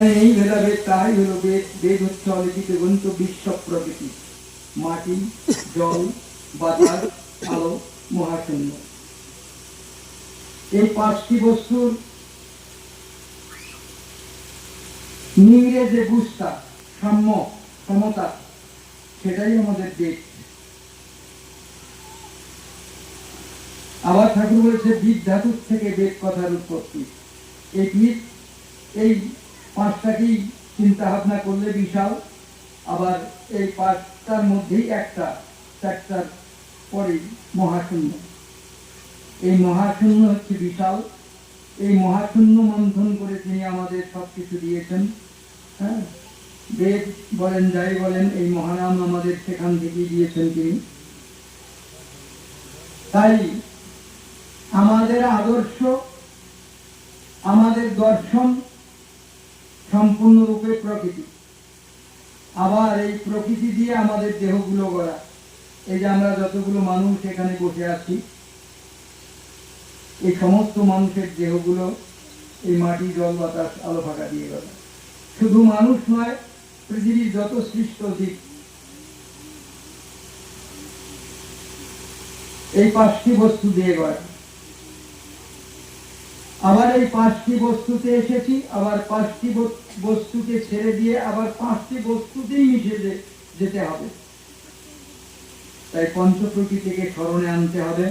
এই ভেদাভেদ তাই হলো বেদ বেদ হচ্ছে অলিখিত গ্রন্থ, বিশ্ব প্রকৃতি। মাটি, জল, বাতাস, আলো, মহাশূন্য। এই পাঁচটি বস্তুর নিংড়ে যে বুঝতা সাম্য, সমতা, সেটাই আমাদের বেদ। আবার ঠাকুর বলেছে ধাতুর থেকে বেদ কথার উৎপত্তি। এই বীজ এই পাঁচটাকেই চিন্তা ভাবনা করলে বিশাল, আবার এই পাঁচটার মধ্যেই একটা, চারটার পরেই মহাশূন্য। এই মহাশূন্য হচ্ছে বিশাল। এই মহাশূন্য মন্থন করে তিনি আমাদের সব কিছু দিয়েছেন। হ্যাঁ? বেদ বলেন, যাই বলেন, এই মহানাম আমাদের সেখান থেকে দিয়েছেন তিনি। তাই আমাদের আদর্শ, আমাদের দর্শন সম্পূর্ণরূপে প্রকৃতি। আবার এই প্রকৃতি দিয়ে আমাদের দেহগুলো গড়া। এই যে আমরা যতগুলো মানুষ এখানে বসে আছি, এই সমস্ত মানুষের দেহগুলো এই মাটি, জল, বাতাস, আলো ফাঁকা দিয়ে গড়া। শুধু মানুষ নয়, পৃথিবীর যত সৃষ্ট জীব। এই পাঁচটি বস্তু দিয়ে গড়া। আবার এই পাঁচটি বস্তুতে এসেছি, আবার পাঁচটি বস- বস্তুকে ছেড়ে দিয়ে আবার পাঁচটি বস্তুতেই মিশে যেতে হবে। তাই পঞ্চ প্রকৃতিকে স্মরণে আনতে হবে।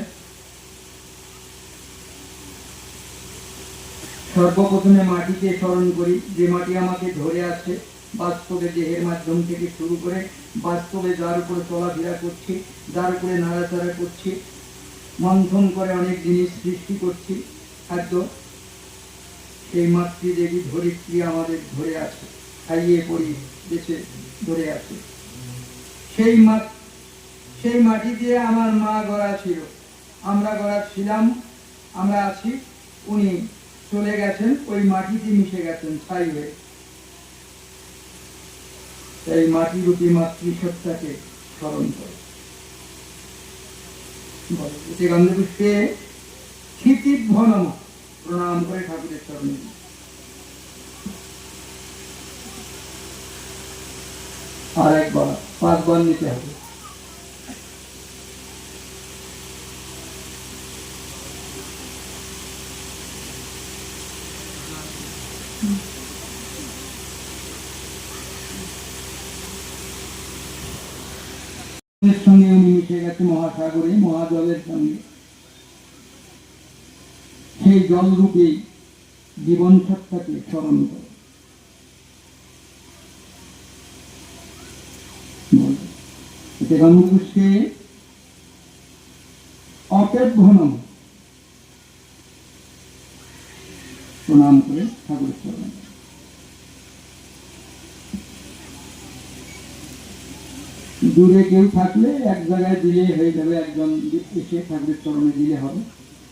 সর্বপ্রথমে মাটিকে স্মরণ করি। যে মাটি আমাকে ধরে আছে বাস্তবে দেহের মাধ্যম থেকে শুরু করে বাস্তবে যার উপরে চলাফেরা করছি, যার উপরে নাড়াচাড়া করছি, মন্থন করে অনেক জিনিস সৃষ্টি করছি, খাদ্য। সেই মাতৃদেবী ধরিত্রী আমাদের ধরে আছে খাইয়ে পড়ি দেশে ধরে আছে। সেই মা, সেই মাটি দিয়ে আমার মা গড়া ছিল। আমরা গড়া ছিলাম, আমরা আছি, উনি চলে গেছেন, ওই মাটিতে মিশে গেছেন ছাই হয়ে। তাই মাটি রূপী মাতৃসত্তাকে স্মরণ করে। এতে গন্ধপুষ্পে ক্ষিতিভ্বনম প্রণাম করে ঠাকুরের চরণে। আর একবার, পাঁচবার নিতে হবে সঙ্গে উনি মিশে গেছে মহাসাগরে, মহাজলের সঙ্গে সেই জলরূপে জীবন সত্তাকে স্মরণ করে। প্রণাম করে ঠাকুরের চরণ দূরে কেউ থাকলে এক জায়গায় দিলে হয়ে যাবে, একজন এসে ঠাকুরের চরণে দিলে হবে।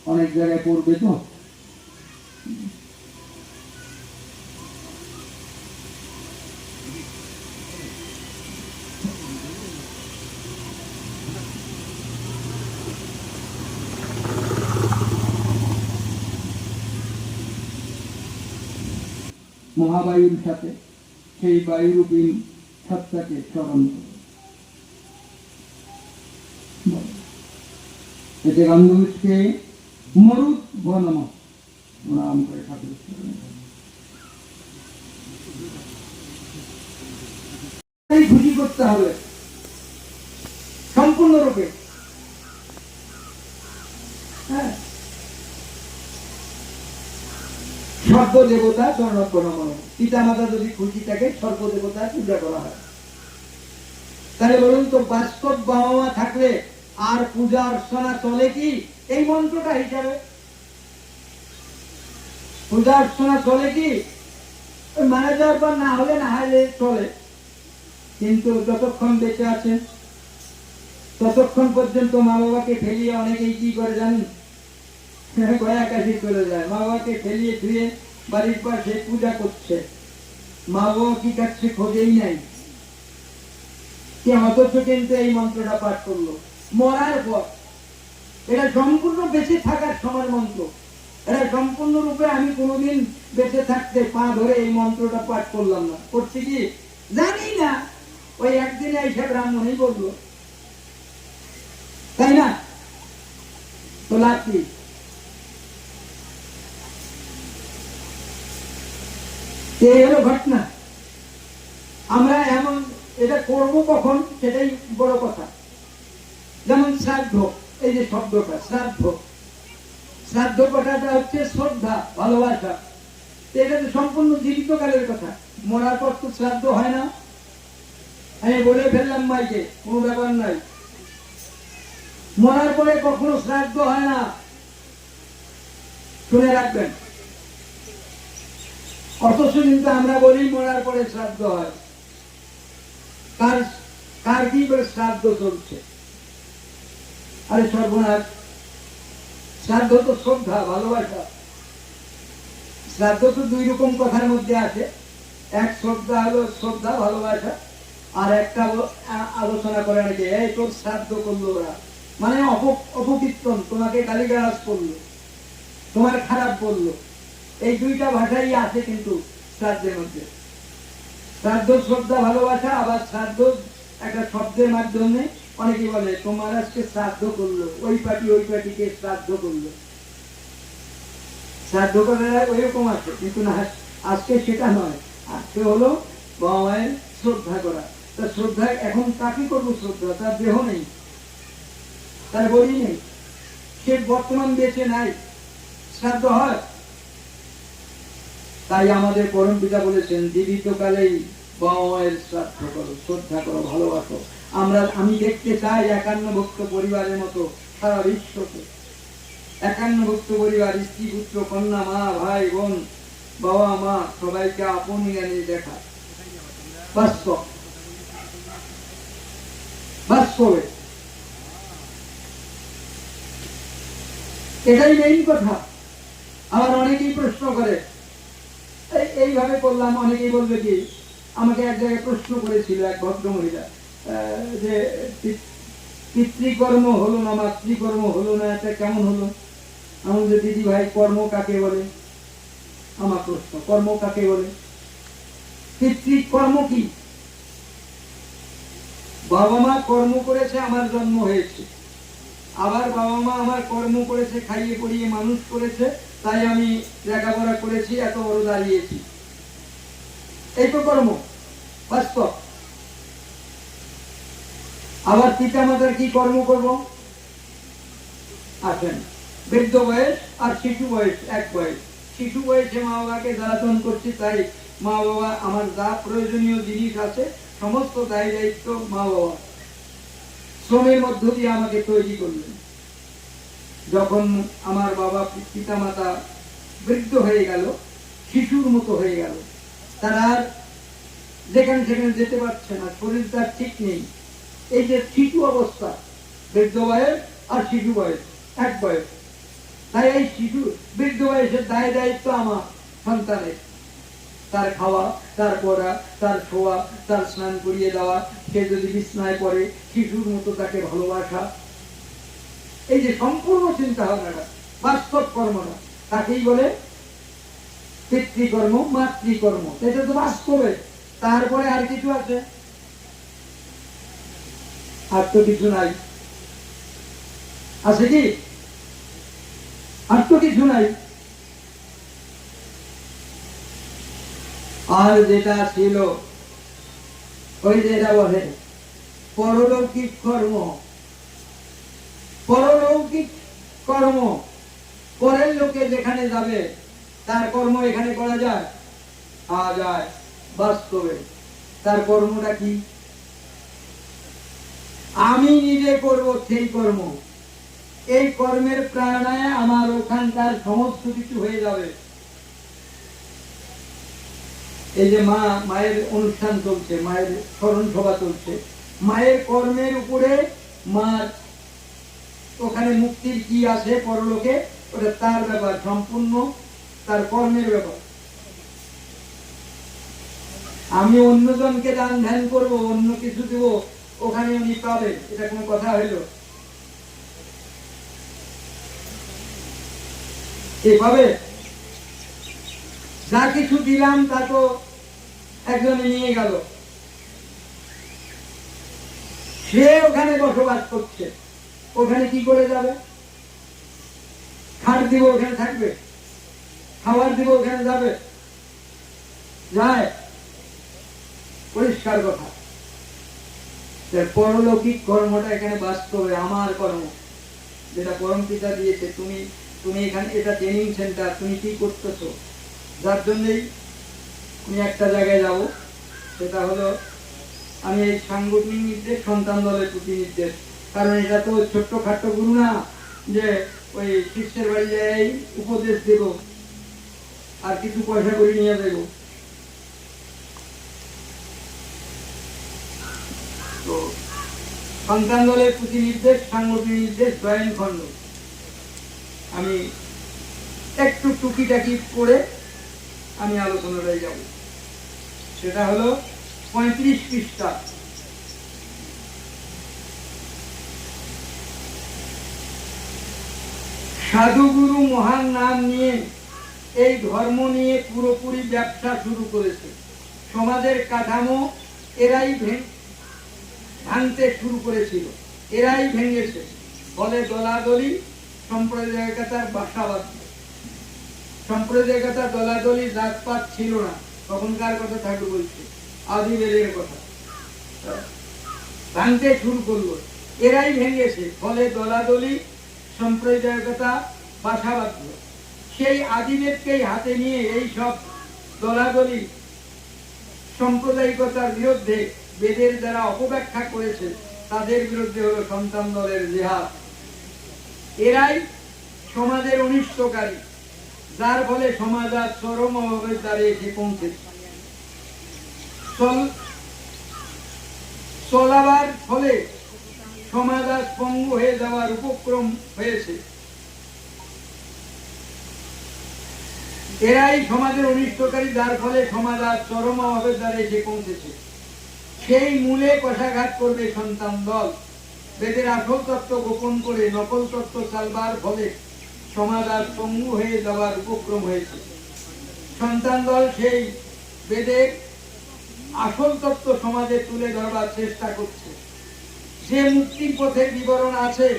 অনেক জায়গায় পড়বে তো। মহাবায়ুর সাথে সেই বায়ুরূপী সত্তাকে স্মরণ এতে গন্ধপুষ্পে মরুৎ বনম প্রণাম করে। এই খুশি করতে হবে। সম্পূর্ণরূপে হ্যাঁ। সর্ব দেবতা স্বর্ণপ্রণমন পিতা মাতা যদি খুশি থাকে সর্ব দেবতার পূজা করা হয়। তাহলে বলুন তো, বাস্তব বাবা মা থাকলে আর পূজা অর্চনা চলে কি? এই মন্ত্রটা হিসাবে। পূজা অর্চনা চলে কি? মারা যাওয়ার পর না হলে না হলে চলে। কিন্তু যতক্ষণ বেঁচে আছেন, ততক্ষণ পর্যন্ত মা বাবাকে ফেলিয়ে অনেকেই কি করে জানেন? গয়া কাশি চলে যায়। মা বাবাকে ফেলিয়ে ধুয়ে বাড়ির পাশে পূজা করছে। মা বাবা কি কাছে খোঁজেই নাই। কে অথচ কিন্তু এই মন্ত্রটা পাঠ করল। মরার পর এটা সম্পূর্ণ বেঁচে থাকার সময় মন্ত্র। এটা সম্পূর্ণরূপে আমি কোনোদিন বেঁচে থাকতে পা ধরে এই মন্ত্রটা পাঠ করলাম না। করছি কি? জানি না। ওই একদিনে এসে ব্রাহ্মণই বলল, তাই না? তো কি? এই হলো ঘটনা। আমরা এমন এটা করব কখন? সেটাই বড় কথা। যেমন শ্রাদ্ধ। এই যে শব্দটা, শ্রাদ্ধ। শ্রাদ্ধ কথাটা হচ্ছে শ্রদ্ধা, ভালোবাসা। এটা তো সম্পূর্ণ জীবিত কালের কথা। মরার পর তো শ্রাদ্ধ হয় না। আমি বলে ফেললাম মাইকে, কোনো ব্যাপার নাই মরার পরে কখনো শ্রাদ্ধ হয় না। শুনে রাখবেন। অথচ কিন্তু আমরা বলি মরার পরে শ্রাদ্ধ হয়। কার কি করে শ্রাদ্ধ চলছে? আরে সর্বনাশ। শ্রাদ্ধ তো শ্রদ্ধা, ভালোবাসা। শ্রাদ্ধ তো দুই রকম কথার মধ্যে আছে। এক শ্রদ্ধা হলো শ্রদ্ধা, ভালোবাসা, আর একটা আলোচনা করে নাকি, এই তোর শ্রাদ্ধ করল ওরা। মানে অপকীর্তন, তোমাকে গালিগালাজ করল, তোমার খারাপ বলল। এই দুইটা ভাষাই আছে কিন্তু শ্রাদ্ধের মধ্যে। শ্রাদ্ধ শ্রদ্ধা, ভালোবাসা, আবার শ্রাদ্ধ একটা শব্দের মাধ্যমে অনেকে বলে, তোমার আজকে শ্রাদ্ধ করল। ওই পার্টি, ওই পার্টিকে শ্রাদ্ধ করল। শ্রাদ্ধ করার ওই রকম আছে, কিন্তু না, আজকে সেটা নয়। আজকে হলো বাবা মায়ের শ্রদ্ধা করা। তা শ্রদ্ধা, এখন কাকে করব শ্রদ্ধা? তার দেহ নেই, তার বলি নেই, সে বর্তমান বেঁচে নাই, শ্রাদ্ধ হয়। তাই আমাদের পরম পিতা বলেছেন জীবিত কালেই বাবা মায়ের শ্রাদ্ধ করো, শ্রদ্ধা করো, ভালোবাসো। আমরা, আমি দেখতে চাই একান্ন ভক্ত পরিবারের মতো সারা বিশ্বকে। একান্ন ভক্ত পরিবার, স্ত্রী, পুত্র, কন্যা, মা, ভাই, বোন, বাবা, মা, সবাইকে আপন জ্ঞানে দেখা। বাস্তব এটাই মেইন কথা। আবার অনেকেই প্রশ্ন করে। এইভাবে করলাম, অনেকেই বলবে কি, আমাকে এক জায়গায় প্রশ্ন করেছিল এক ভদ্র মহিলা যে পিতৃকর্ম হলো না, মাতৃকর্ম হলো না, এটা কেমন হলো? আমার যে দিদি ভাই, কর্ম কাকে বলে? আমার প্রশ্ন, কর্ম কাকে বলে? পিতৃকর্ম কি? বাবা মা কর্ম করেছে, আমার জন্ম হয়েছে। আবার বাবা মা আমার কর্ম করেছে, খাইয়ে পড়িয়ে মানুষ করেছে, তাই আমি লেখাপড়া করেছি, এত বড় দাঁড়িয়েছি। এই তো কর্ম, বাস্তব। আবার পিতা মাতার কি কর্ম করব? আসেন। বৃদ্ধ বয়স আর শিশু বয়স, এক বয়স। শিশু বয়সে মা বাবাকে জ্বালাতন করছি, তাই মা বাবা আমার যা প্রয়োজনীয় জিনিস আছে, সমস্ত দায় দায়িত্ব মা বাবা। শ্রমের মধ্য দিয়ে আমাকে তৈরি করলেন। যখন আমার বাবা পিতা মাতা বৃদ্ধ হয়ে গেল, শিশুর মতো হয়ে গেল, তারা আর যেখানে সেখানে যেতে পারছে না, শরীর তার ঠিক নেই। এই যে শিশু অবস্থা, বৃদ্ধ বয়স আর শিশু বয়স, এক বয়স। তাই এই শিশু, বৃদ্ধ বয়সের দায় দায়িত্ব আমার, সন্তানের। তার খাওয়া, তার পড়া, তার শোয়া, তার স্নান করিয়ে দেওয়া, সে যদি বিছনায় পড়ে, শিশুর মতো তাকে ভালোবাসা। এই যে সম্পূর্ণ চিন্তা ভাবনাটা বাস্তব কর্মটা, তাকেই বলে পিতৃকর্ম, মাতৃকর্ম। এটা তো বাস্তবে, তারপরে আর কিছু আছে? আর তো কিছু নাই। আছে কি? আর তো কিছু নাই। আর যেটা ছিল, ওই যেটা বলে, পরলৌকিক কর্ম। পরলৌকিক কর্ম। পরের লোকে যেখানে যাবে, তার কর্ম এখানে করা যায়? আ যায় বাস্তবে। তার কর্মটা কি? আমি নিজে করব সেই কর্ম। এই কর্মের প্রেরণায় আমার ওখানকার সমস্ত কিছু হয়ে যাবে। এই যে মা, মায়ের অনুষ্ঠান চলছে, মায়ের স্মরণ সভা চলছে। মায়ের কর্মের উপরে মার ওখানে মুক্তির কি আছে পরলোকে, ওটা তার ব্যাপার, সম্পূর্ণ তার কর্মের ব্যাপার। আমি অন্যজনকে দান ধ্যান করব, অন্য কিছু দেবো ওখানে উনি পাবে এটা কোনো কথা হইল। এভাবে যা কিছু দিলাম, তা তো একজনে নিয়ে গেল। সে ওখানে বসবাস করছে। ওখানে কি করে যাবে? খাট দিব ওখানে থাকবে? খাবার দিব ওখানে যাবে? যায়। পরিষ্কার কথা। পরলৌকিক কর্মটা এখানে বাস্তবে আমার কর্ম। যেটা পরম পিতা দিয়েছে, তুমি তুমি এখানে এটা ট্রেনিং সেন্টার তুমি কি করতেছো? যার জন্যই তুমি একটা জায়গায় যাব, সেটা হলো আমি এই সাংগঠনিক নির্দেশ, সন্তান দলের প্রতি নির্দেশ। কারণ এটা তো ছোট্ট খাট্ট গুরু না, যে ওই শিষ্যের বাড়ি যাই, উপদেশ দেব, আর কিছু পয়সা করে নিয়ে দেব সন্তান দলের প্রতি নির্দেশ সাংগঠনিক নির্দেশ জয়েন খণ্ড। আমি একটু টুকিটাকি করে আমি আলোচনাটায় যাব। সেটা হলো পঁয়ত্রিশ পৃষ্ঠা। সাধুগুরু মহান নাম নিয়ে এই ধর্ম নিয়ে পুরোপুরি ব্যবসা শুরু করেছে। সমাজের কাঠামো এরাই ভাঙতে শুরু করেছিল। এরাই ভেঙেছে। ফলে দলাদলি সম্প্রদায়িকতার বাসা বাঁধল। সম্প্রদায়িকতা দলাদলি, জাতপাত ছিল না। তখনকার কথা ঠাকুর বলছে আদিবেলের কথা। ভাঙতে শুরু করল। এরাই ভেঙেছে। ফলে দলাদলি সম্প্রদায়িকতা বাসা বাঁধল। সেই আদিবেদকেই হাতে নিয়ে এই সব দলাদলি, সাম্প্রদায়িকতার বিরুদ্ধে বেদের যারা অপব্যাখ্যা করেছে, তাদের বিরুদ্ধে হলো সন্তান দলের জেহাদ। এরাই সমাজের অনিষ্টকারী, যার ফলে সমাজ আজ চরম অভাবের দ্বারে এসে চল- চলাবার ফলে সমাজ আজ পঙ্গু হয়ে যাওয়ার উপক্রম হয়েছে। এরাই সমাজের অনিষ্টকারী, যার ফলে সমাজ আজ চরম অভাবের দ্বারা এসে পৌঁছেছে। সেই মূলে কষাঘাত করবে সন্তান দল। বেদের আসল তত্ত্ব গোপন করে নকল তত্ত্ব চালবার ফলে সমাজ আজ পঙ্গু হয়ে যাওয়ার উপক্রম হয়েছে। সন্তান দল সেই বেদের আসল তত্ত্ব সমাজে তুলে ধরবার চেষ্টা করছে। যে মুক্তির পথের বিবরণ আছে,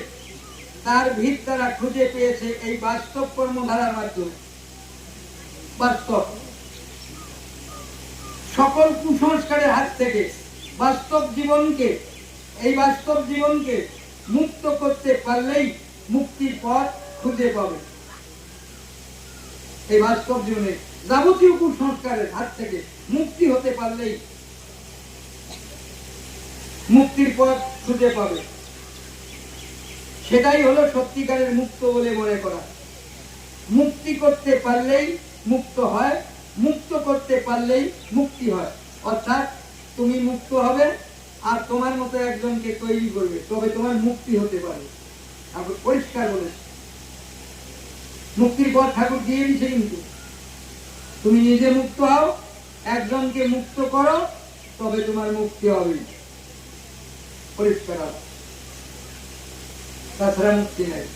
তার ভিত তারা খুঁজে পেয়েছে এই বাস্তব কর্মধারার মাধ্যমে। বাস্তব। সকল কুসংস্কারের হাত থেকে বাস্তব জীবনকে, এই বাস্তব জীবনকে মুক্ত করতে পারলেই মুক্তির পথ খুঁজে পাবে। এই বাস্তব জীবনে যাবতীয় কুসংস্কারের হাত থেকে মুক্তি হতে পারলেই মুক্তির পথ খুঁজে পাবে। সেটাই হলো সত্যিকারের মুক্ত বলে মনে করা। মুক্তি করতে পারলেই মুক্ত হয়, মুক্ত করতে পারলেই মুক্তি হয়। অর্থাৎ তুমি মুক্ত হবে আর তোমার মতো একজনকে তৈরি করবে, তবে তোমার মুক্তি হতে পারে। ঠাকুর পরিষ্কার বলেছে। মুক্তির পর ঠাকুর দিয়ে দিচ্ছে কিন্তু। তুমি নিজে মুক্ত হও, একজনকে মুক্ত করো, তবে তোমার মুক্তি হবে। পরিষ্কার তাছাড়া মুক্তি নেই।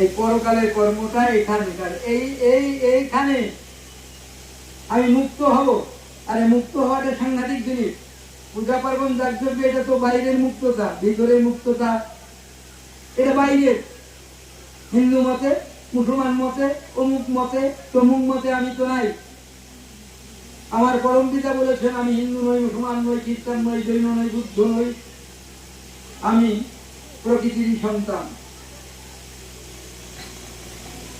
এই পরকালের কর্মটা এখানকার এই এই, এইখানে আমি মুক্ত হব। আরে মুক্ত হওয়াটা সাংঘাতিক জিনিস। পূজা পার্বণ যাগযজ্ঞ এটা তো বাইরের মুক্ততা, ভিতরের মুক্ততা। এটা বাইরের। হিন্দু মতে, মুসলমান মতে, অমুক মতে, তমুক মতে আমি তো নাই। আমার পরম পিতা বলেছেন, আমি হিন্দু নই, মুসলমান নই, খ্রিস্টান নই, জৈন নই, বুদ্ধ নই। আমি প্রকৃতিরই সন্তান।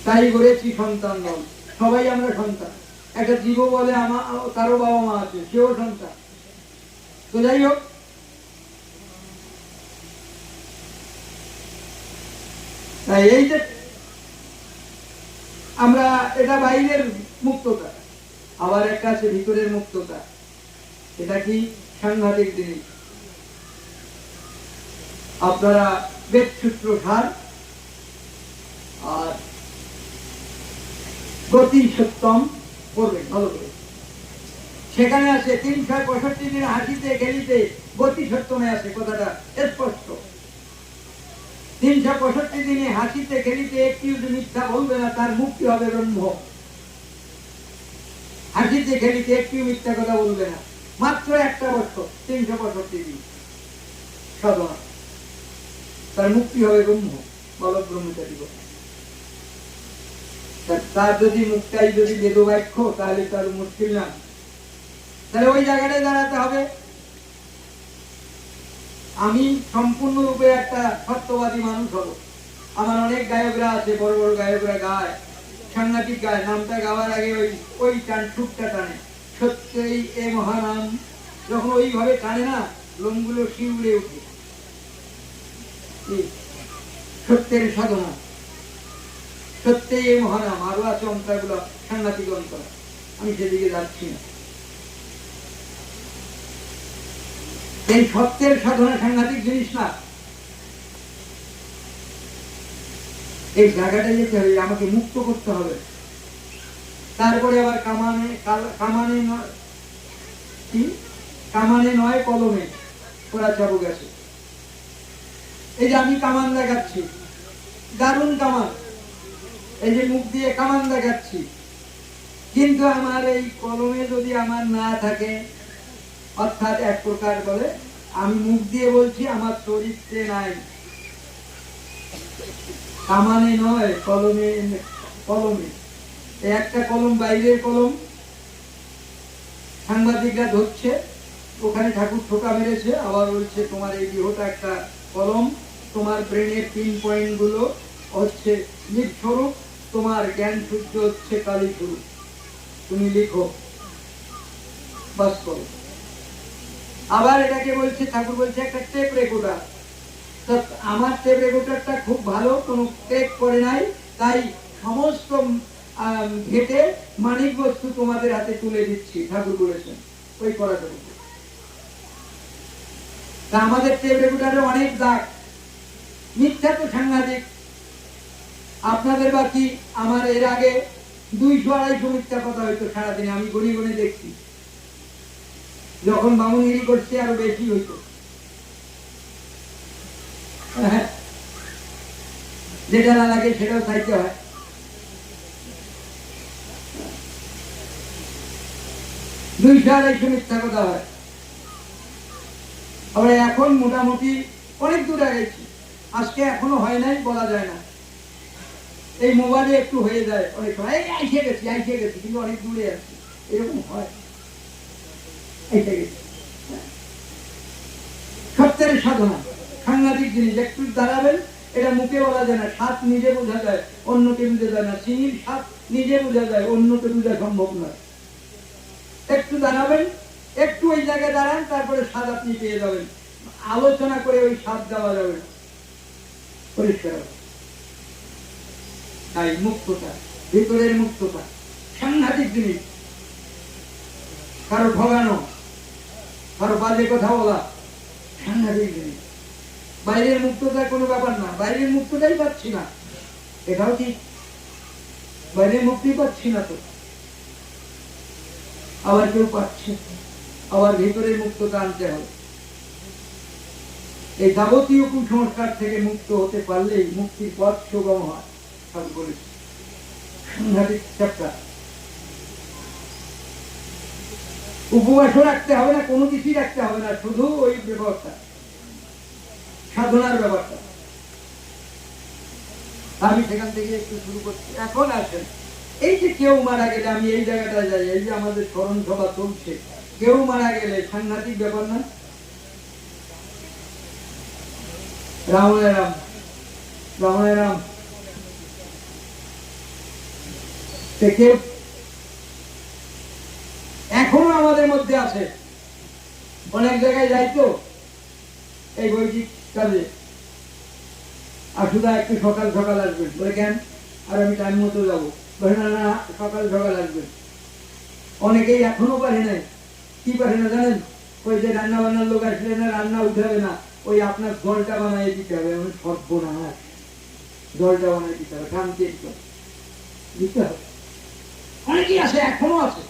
তাই করেছি সন্তান দল সবাই আমরা সন্তান। একটা জীব বলে আমার তারও বাবা মা আছে, সেও সন্তান। তো যাই হোক। তাই এই যে আমরা, এটা বাইরের মুক্ততা। আবার একটা আছে ভিতরের মুক্ততা। এটা কি সাংঘাতিক জিনিস? আপনারা বেদসূত্র সার আর গতি সত্যম করবেন ভালো করে। সেখানে আছে তিনশো পঁয়ষট্টি দিন হাসিতে, খেলিতে গতি সত্যমে আছে কথাটা স্পষ্ট। তিনশো পঁয়ষট্টি দিনে হাসিতে, খেলিতে একটি যদি মিথ্যা বলবে না, তার মুক্তি হবে ব্রহ্ম। হাসিতে, খেলিতে একটি মিথ্যা কথা বলবে না। মাত্র একটা বছর, তিনশো পঁয়ষট্টি দিন। সাধনা তার মুক্তি হবে ব্রহ্ম, বালক বলে। তার যদি মুক্তাই যদি বেদবাক্য তাহলে তার মুশকিল না। তাহলে ওই জায়গাটায় দাঁড়াতে হবে। আমি সম্পূর্ণরূপে একটা সত্যবাদী মানুষ হব। আমার অনেক গায়করা আছে, বড় বড় গায়করা গায়, সাংঘাতিক গায়। নামটা গাওয়ার আগে ওই ওই টান সুরটা টানে। সত্যই এ মহানাম যখন ওইভাবে টানে না, লোমগুলো শিউড়ে উঠে। সত্যের সাধনা। সত্যই এই মহানাম আরও আছে অন্তরগুলো সাংঘাতিক অন্তর আমি সেদিকে যাচ্ছি না। এই সত্যের সাধনা সাংঘাতিক জিনিস না। এই জায়গাটা যেতে হবে, আমাকে মুক্ত করতে হবে। তারপরে আবার কামানে কামানে নয়, কি? কামানে নয়, কলমে ওরা চাবুক আছে। এই যে আমি কামান দেখাচ্ছি, দারুণ কামান। এই যে মুখ দিয়ে কামান দেখাচ্ছি। কিন্তু আমার এই কলমে যদি আমার না থাকে, অর্থাৎ এক প্রকার বলে, আমি মুখ দিয়ে বলছি, আমার চরিত্রে নাই। কামানে নয়, কলমে কলমে। একটা কলম, বাইরের কলম। সাংবাদিকরা ধরছে, ওখানে ঠাকুর ঠোকা মেরেছে, আবার বলছে, তোমার এই দেহটা একটা কলম, তোমার ব্রেনের তিন পয়েন্টগুলো হচ্ছে নিঃস্বরূপ তোমার জ্ঞান সূর্য হচ্ছে কালী স্বরূপ তুমি লিখো। বাস করো। আবার এটাকে বলছে, ঠাকুর বলছে, একটা টেপ রেকর্ডার আমার টেপ রেকর্ডারটা খুব ভালো, কোনো টেপ করে নাই। তাই সমস্ত ঘেটে মানিক বস্তু তোমাদের হাতে তুলে দিচ্ছি, ঠাকুর বলেছেন। ওই করা যাবে তা আমাদের টেপ রেকর্ডারে অনেক দাগ। মিথ্যা তো সাংঘাতিক। আপনাদের বাকি আমার এর আগে দুইশো আড়াইশো মিথ্যা কথা হয়তো সারাদিনে, আমি গণি গণি দেখছি। যখন বামুনগিরি করছে, আরও বেশি হইতো। হ্যাঁ। যেটা না লাগে সেটাও চাইতে হয়। দুইশো আড়াইশো মিথ্যা কথা হয়। আবার এখন মোটামুটি অনেক দূরে গেছি আজকে এখনও হয় নাই, বলা যায় না। এই মোবাইলে একটু হয়ে যায়। অনেক সময়, এই, আইসে গেছি আইসে গেছি। কিন্তু অনেক দূরে আছি এরকম হয়। সত্যের সাধনা। সাংঘাতিক জিনিস, একটু দাঁড়াবেন, এটা মুখে বলা যায় না স্বাদ নিজে বোঝা যায়, অন্যকে বুঝে যায় না। চিনির স্বাদ নিজে বোঝা যায়, অন্যকে বোঝা সম্ভব নয়। একটু দাঁড়াবেন, একটু ওই জায়গায় দাঁড়ান, তারপরে স্বাদ আপনি পেয়ে যাবেন। আলোচনা করে ওই স্বাদ দেওয়া যাবে না। পরিষ্কার। তাই মুক্ততা, ভিতরের মুক্ততা, সাংঘাতিক জিনিস। কারও ঠগানো, কারও বাজে কথা বলা, সাংঘাতিক জিনিস। বাইরের মুক্ততা কোনো ব্যাপার না, বাইরের মুক্ততাই পাচ্ছি না। এটাও ঠিক। বাইরের মুক্তি পাচ্ছি না তো। আবার কেউ পাচ্ছে আবার ভিতরের মুক্ততা আনতে হবে। এই যাবতীয় কুসংস্কার থেকে মুক্ত হতে পারলেই মুক্তির পথ সুগম হয়। বলেছি সাংঘাতিক উপবাসও রাখতে হবে না, কোনো কিছুই রাখতে হবে না, শুধু ওই ব্যাপারটা সাধনার ব্যাপারটা আমি সেখান থেকে একটু শুরু করছি। এখন আসেন। এই যে কেউ মারা গেলে, আমি এই জায়গাটা যাই, এই যে আমাদের স্মরণ সভা চলছে, কেউ মারা গেলে, সাংঘাতিক ব্যাপার না? রামায় রাম রামায় রাম। কেউ এখনও আমাদের মধ্যে আছে। অনেক জায়গায় যাই তো, এই বৈদিক কাজে। আর শুধু একটু সকাল সকাল আসবেন, বলে কেন? আর আমি টাইম মতো যাব। না না, সকাল সকাল আসবেন। অনেকেই এখনও পারে নাই। কি পারে না জানেন? ওই যে রান্না বান্নার লোক আসলে না, রান্না উঠাবে না, ওই আপনার জলটা বানিয়ে দিতে হবে আমি সর্বনাশ। জলটা বানিয়ে দিতে হবে জল। দিতে হবে অনেকেই আছে এখনও আছে।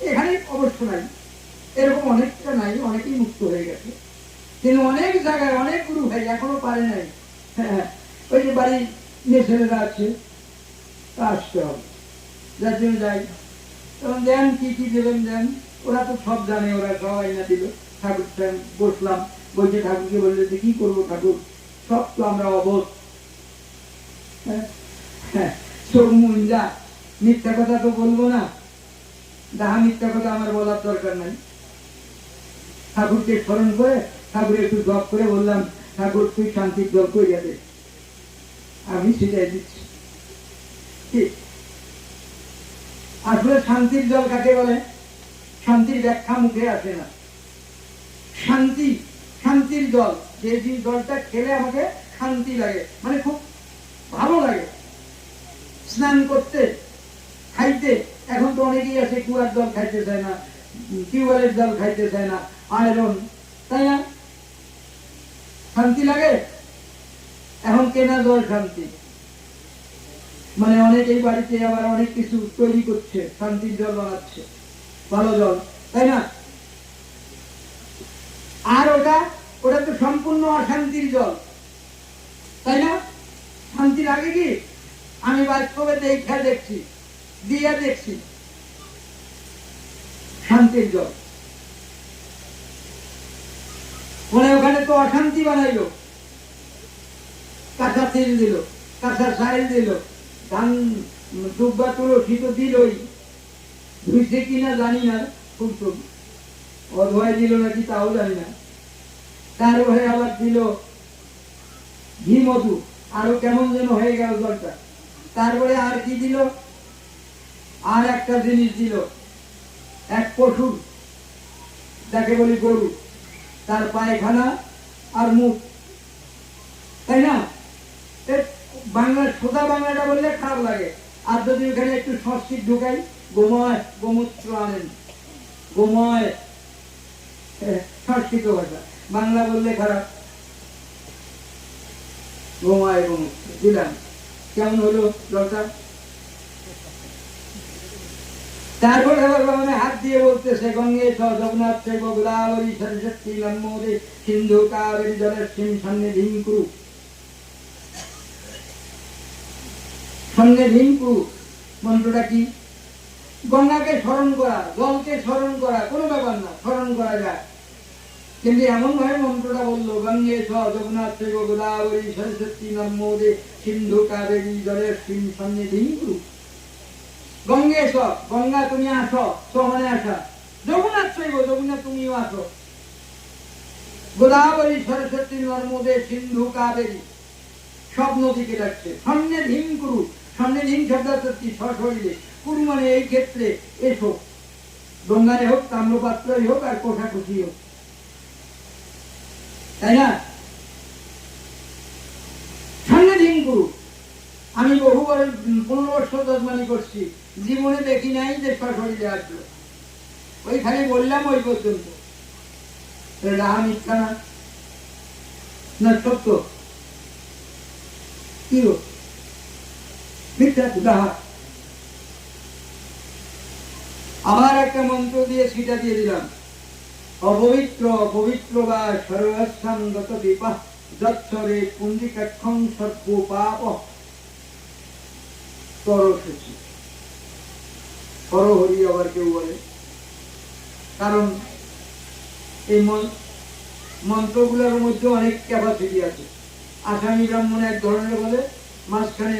এখানে অবশ্য নাই। এরকম অনেকটা নাই অনেকেই মুক্ত হয়ে গেছে। কিন্তু অনেক জায়গায় অনেক গুরু ভাই এখনও পারে নাই। হ্যাঁ, ওই যে বাড়ির মেয়ে ছেলেরা আছে আসতে হবে। যার জন্য যাই। তখন দেন কি কি দেবেন দেন ওরা তো সব জানে ওরা সবাই না দিল ঠাকুর বসলাম বলছে ঠাকুরকে বললে যে কি করব ঠাকুর? সব তো আমরা অবোধ হ্যাঁ হ্যাঁ চোখ মুঞ্জা মিথ্যা কথা তো বলব না। যাহা মিথ্যা কথা আমার বলার দরকার নাই। ঠাকুরকে স্মরণ করে ঠাকুর একটু জপ করে বললাম, ঠাকুর, তুই শান্তির জল করে যাবে আমি সেটাই দিচ্ছি। আসলে শান্তির জল কাকে বলে? শান্তির ব্যাখ্যা মুখে আসে না। শান্তি, শান্তির জল। যে যে জলটা খেলে আমাকে শান্তি লাগে মানে খুব ভালো লাগে। স্নান করতে খাইতে, এখন তো অনেকেই আছে কুয়ার জল খাইতে চায় না, টিউবওয়েলের জল খাইতে চায় না, আয়রন, তাই না? শান্তি লাগে? এখন কেনা জল শান্তি। মানে অনেক এই বাড়িতে আবার অনেক কিছু তৈরি করছে, শান্তির জল বানাচ্ছে, ভালো জল, তাই না? আর ওটা ওটা তো সম্পূর্ণ অশান্তির জল, তাই না? শান্তি লাগে কি? আমি বাস্তবে দেখা দেখছি। দিয়া দেখছি। শান্তির জল। মানে ওখানে তো অশান্তি বানাইলো কাঁচা তেল দিল, কাঁচা সাইল দিল, ধান, দুব্বা তুলসী তো দিলই। ধুইছে কিনা জানি না, খুব তো অধয় দিল নাকি তাও জানি না। তারপরে আবার দিল ঘি মধু। আরও কেমন যেন হয়ে গেল জলটা। তারপরে আর কি দিল? আর একটা জিনিস দিল। এক পশুর যাকে বলি গরু, তার পায়খানা আর মুখ। তাই না? বাংলা, সোজা বাংলাটা বললে খারাপ লাগে। আর যদি ওখানে একটু সংস্কৃত ঢুকাই, গোময়, গোমূত্র আনেন। গোময় সংস্কৃত ভাষা। বাংলা বললে খারাপ। গোময়, গোমূত্র। দিলাম। কেমন হলো জলটা? তারপরে আবার ভগবানের হাত দিয়ে বলতেছে, গঙ্গে গোদাবরী সরস্বতী সিন্ধু কাবেরী মন্ত্রটা কি? গঙ্গাকে স্মরণ করা, জলকে স্মরণ করা, কোনো ব্যাপার না, স্মরণ করা যায়। কিন্তু এমন ভাবে মন্ত্রটা বলল, গঙ্গে ছ জগন্নাথ গোদাবরী সরস্বতী নর্মদে সিন্ধু কাবেরী জলের সিং সন্নিধিং কুরু। গঙ্গে স গঙ্গা তুমি আসো স মানে আসা। যমুনা চৈব তুমিও আসো। গোদাবরী সরস্বতী নর্মদে সিন্ধু কাবেরী। সব নদীকে ডাকছে। সন্নে ধীম কুরু ধীম শব্দার্থী সশরীরে। কুরু মানে এই ক্ষেত্রে এসো। গঙ্গারে হোক, তাম্রপাত্রই হোক, আর কোষাকুষি হোক। তাই না? সন্নে ধীম কুরু আমি বহুবার পনেরো বছর দশমানি করছি। জীবনে দেখি নাই যে সশরীরে আসলো ওইখানে বললাম ওই পর্যন্ত। রাহা মিথ্যা না? না, সত্য। কি মিথ্যা আবার একটা মন্ত্র দিয়ে সেটা দিয়ে দিলাম। অপবিত্র অপবিত্র বা সর্বস্থানগত বিপাহ যৎসরে পুঞ্জিকাক্ষম সর্ব পাপ তরসেছি হরি আবার কেউ বলে। কারণ এই মন্ত্রগুলোর মধ্যে অনেক ক্যাপাসিটি আছে। আসামি ব্রাহ্মণ এক ধরনের বলে, মাঝখানে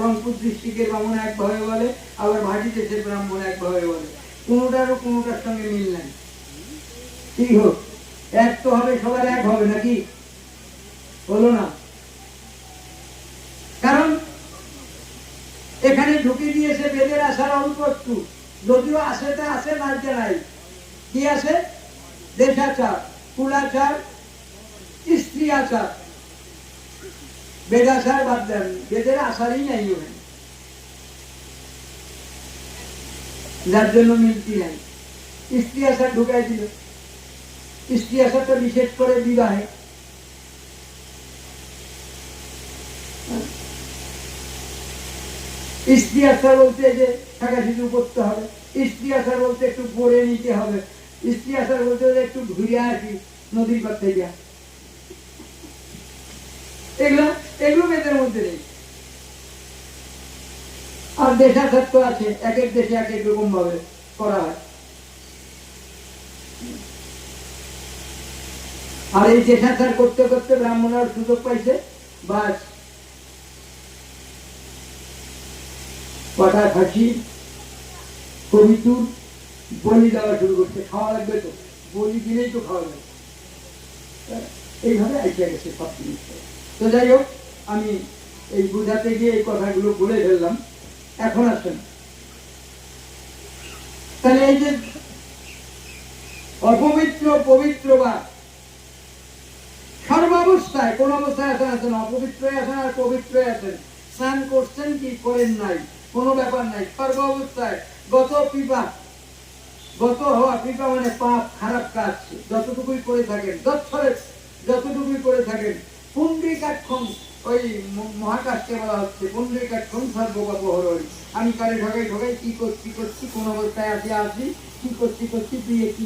রংপুর ডিস্ট্রিক্টের ব্রাহ্মণ একভাবে বলে, আবার ভাটি দেশের ব্রাহ্মণ একভাবে বলে। কোনোটারও কোনোটার সঙ্গে মিল নাই। কি হোক, এক তো হবে, সবার এক হবে নাকি? হলো না। কারণ ঢুকে দিয়েছে বেদের আসার অল্প যদিও আসেটা আছে নাইতে নাই। কি আছে? দেশাচার, কুলাচার স্ত্রী আচার বেদাচার বাদ দেন, বেদের আসারই নাই যার জন্য মিলতি নাই। স্ত্রী আচার ঢুকাই দিল। স্ত্রী আচারটা বিশেষ করে বিবাহে। আচার বলতে যে টাকা শুধু করতে হবে আচার বলতে একটু পরে নিতে হবে আচার বলতে একটু ঘুরে আসি নদীর পর থেকে। এগুলো এগুলো বেদের মধ্যে নেই। আর তো আছে এক এক দেশে এক এক রকম ভাবে করা হয়। আর এই দেশাচার করতে করতে ব্রাহ্মণরা সুযোগ পাইছে, বাস। কটা খাসি কবিতুর বলি দেওয়া শুরু করছে, খাওয়া লাগবে তো, বলি দিলেই তো খাওয়া যাবে এইভাবে আইসা গেছে সব তো যাই হোক, আমি এই বুঝাতে গিয়ে এই কথাগুলো বলে ফেললাম। এখন আসেন। তাহলে এই যে অপবিত্র, পবিত্র বা সর্বাবস্থায় কোন অবস্থায় আছেন? আছেন অপবিত্র আছেন আর পবিত্র আছেন। স্নান করছেন কি? করেন নাই। কোনো ব্যাপার নাই সর্ব অবস্থায়। গত পিপা গত হওয়া পিপা মানে পাপ, খারাপ কাজ, যতটুকুই করে থাকেন যৎসরে যতটুকুই করে থাকেন, পুন্ড্রিকাক্ষণ, ওই মহাকাশকে বলা হচ্ছে, পুন্ড্রিকাক্ষণ সর্বপাপহরণ আমি কারে ঢোকাই ঢোকাই কি করছি করছি, কোন অবস্থায় আসি আসি কি করছি করছি দিয়ে কি